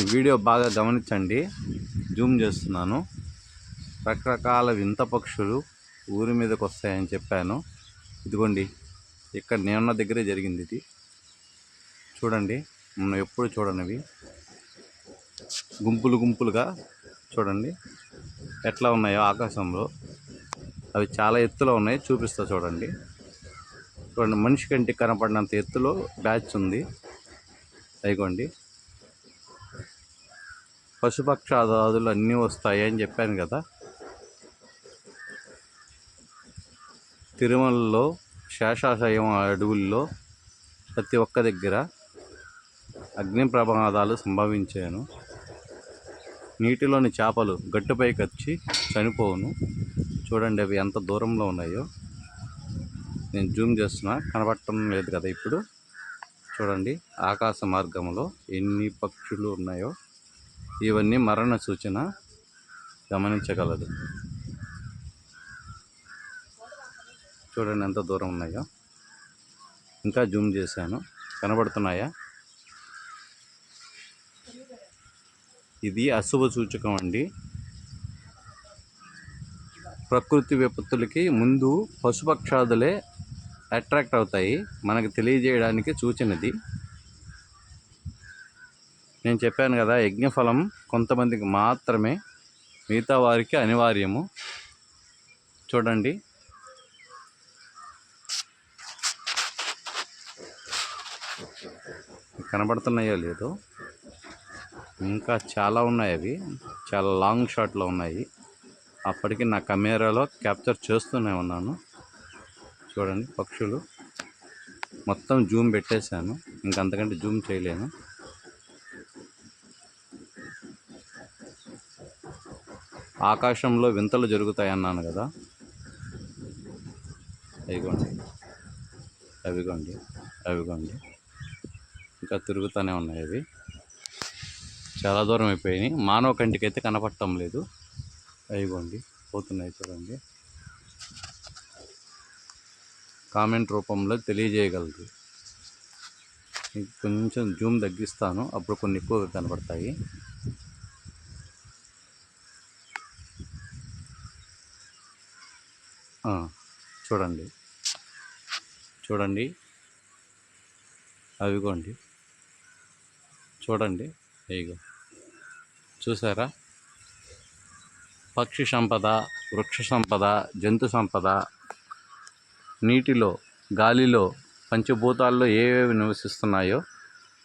ఈ వీడియో బాగా గమనించండి. జూమ్ చేస్తున్నాను. రకరకాల వింత పక్షులు ఊరి మీదకి వస్తాయని చెప్పాను. ఇదిగోండి ఇక్కడ నేనున్న దగ్గరే జరిగింది ఇది. చూడండి మనం ఎప్పుడు చూడనివి. గుంపులు గుంపులుగా చూడండి ఎట్లా ఉన్నాయో ఆకాశంలో. అవి చాలా ఎత్తులో ఉన్నాయి చూపిస్తా చూడండి. చూడండి మనిషి కంటికి కనపడినంత ఎత్తులో బ్యాచ్ ఉంది. అయిగోండి పశుపక్షాదాదులు అన్నీ వస్తాయి అని చెప్పాను కదా. తిరుమలలో శేషాశయం అడవుల్లో ప్రతి ఒక్క దగ్గర అగ్ని ప్రమాదాలు సంభవించాను. నీటిలోని చేపలు గట్టుపైకి వచ్చి చనిపోవును. చూడండి అవి ఎంత దూరంలో ఉన్నాయో. నేను జూమ్ చేస్తున్నా కనబడటం లేదు కదా ఇప్పుడు. చూడండి ఆకాశ మార్గంలో ఎన్ని పక్షులు ఉన్నాయో. ఇవన్నీ మరణ సూచన గమనించగలదు. చూడండి ఎంత దూరం ఉన్నాయో. ఇంకా జూమ్ చేశాను. కనబడుతున్నాయా? ఇది అశుభ సూచకం అండి. ప్రకృతి విపత్తులకి ముందు పశుపక్షాదులే అట్రాక్ట్ అవుతాయి. మనకు తెలియజేయడానికి సూచనది. నేను చెప్పాను కదా యజ్ఞఫలం కొంతమందికి మాత్రమే మిగతా వారికి అనివార్యము. చూడండి. కనబడుతున్నాయో లేదో? ఇంకా చాలా ఉన్నాయి అవి. చాలా లాంగ్ షాట్లో ఉన్నాయి. అప్పటికి నా కెమెరాలో క్యాప్చర్ చేస్తూనే ఉన్నాను. చూడండి పక్షులు. మొత్తం జూమ్ పెట్టేశాను. ఇంకంతకంటే జూమ్ చేయలేను. ఆకాశంలో వింతలు జరుగుతాయి అన్నాను కదా. అవిగోండి అవిగోండి. అవిగోండి. ఇంకా తిరుగుతూనే ఉన్నాయి అవి. చాలా దూరం అయిపోయినాయి. మానవ కంటికి అయితే కనపడటం లేదు. అయిగోండి పోతున్నాయి చూడండి. కామెంట్ రూపంలో తెలియజేయగలరు కొంచెం జూమ్ తగ్గిస్తాను. అప్పుడు కొన్ని ఎక్కువగా కనపడతాయి. చూడండి. చూడండి. అవిగోండి. చూడండి. ఇగో. చూసారా? పక్షి సంపద వృక్ష సంపద జంతు సంపద నీటిలో గాలిలో పంచభూతాల్లో ఏవేవి నివసిస్తున్నాయో